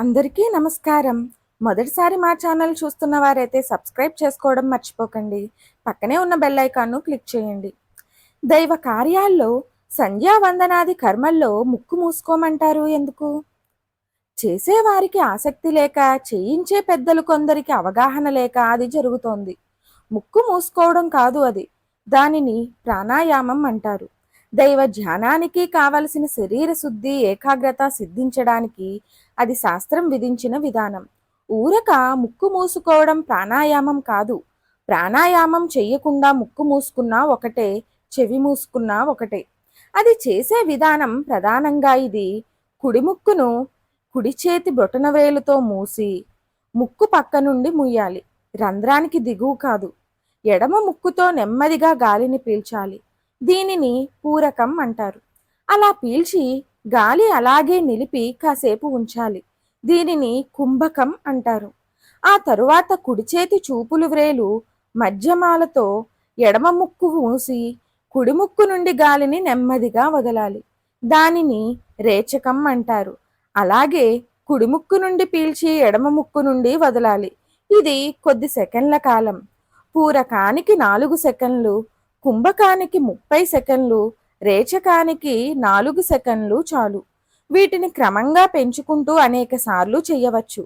అందరికీ నమస్కారం. మొదటిసారి మా ఛానల్ చూస్తున్న వారైతే సబ్స్క్రైబ్ చేసుకోవడం మర్చిపోకండి. పక్కనే ఉన్న బెల్ ఐకాన్ను క్లిక్ చేయండి. దైవ కార్యాల్లో సంధ్యావందనాది కర్మల్లో ముక్కు మూసుకోమంటారు ఎందుకు? చేసేవారికి ఆసక్తి లేక చేయించే పెద్దలు కొందరికి అవగాహన లేక అది జరుగుతోంది. ముక్కు మూసుకోవడం కాదు అది. దానిని ప్రాణాయామం అంటారు. దైవ ధ్యానానికి కావలసిన శరీర శుద్ధి ఏకాగ్రత సిద్ధించడానికి అది శాస్త్రం విధించిన విధానం. ఊరక ముక్కు మూసుకోవడం ప్రాణాయామం కాదు. ప్రాణాయామం చెయ్యకుండా ముక్కు మూసుకున్నా ఒకటే చెవి మూసుకున్నా ఒకటే. అది చేసే విధానం ప్రధానంగా ఇది. కుడి ముక్కును కుడి చేతి బొటనవేలుతో మూసి ముక్కు పక్క నుండి ముయ్యాలి. రంధ్రానికి దిగువ కాదు. ఎడమ ముక్కుతో నెమ్మదిగా గాలిని పీల్చాలి. దీనిని పూరకం అంటారు. అలా పీల్చి గాలి అలాగే నిలిపి కాసేపు ఉంచాలి. దీనిని కుంభకం అంటారు. ఆ తరువాత కుడి చేతి చూపులు వ్రేలు మధ్యమాలతో ఎడమ ముక్కు మూసి కుడి ముక్కు నుండి గాలిని నెమ్మదిగా వదలాలి. దానిని రేచకం అంటారు. అలాగే కుడి ముక్కు నుండి పీల్చి ఎడమ ముక్కు నుండి వదలాలి. ఇది కొద్ది సెకండ్ల కాలం. పూరకానికి నాలుగు సెకండ్లు కుంభకానికి ముప్పై సెకండ్లు రేచకానికి నాలుగు సెకండ్లు చాలు. వీటిని క్రమంగా పెంచుకుంటూ అనేక సార్లు చేయవచ్చు.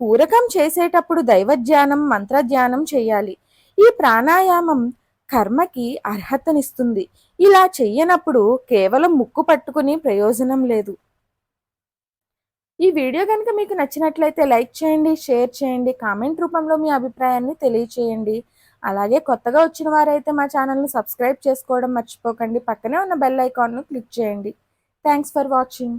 పూరకం చేసేటప్పుడు దైవధ్యానం మంత్రధ్యానం చేయాలి. ఈ ప్రాణాయామం కర్మకి అర్హతనిస్తుంది. ఇలా చెయ్యనప్పుడు కేవలం ముక్కు పట్టుకుని ప్రయోజనం లేదు. ఈ వీడియో కనుక మీకు నచ్చినట్లయితే లైక్ చేయండి షేర్ చేయండి కామెంట్ రూపంలో మీ అభిప్రాయాన్ని తెలియచేయండి. అలాగే కొత్తగా వచ్చిన వారైతే మా ఛానల్ని సబ్స్క్రైబ్ చేసుకోవడం మర్చిపోకండి. పక్కనే ఉన్న బెల్ ఐకాన్ను క్లిక్ చేయండి. Thanks for watching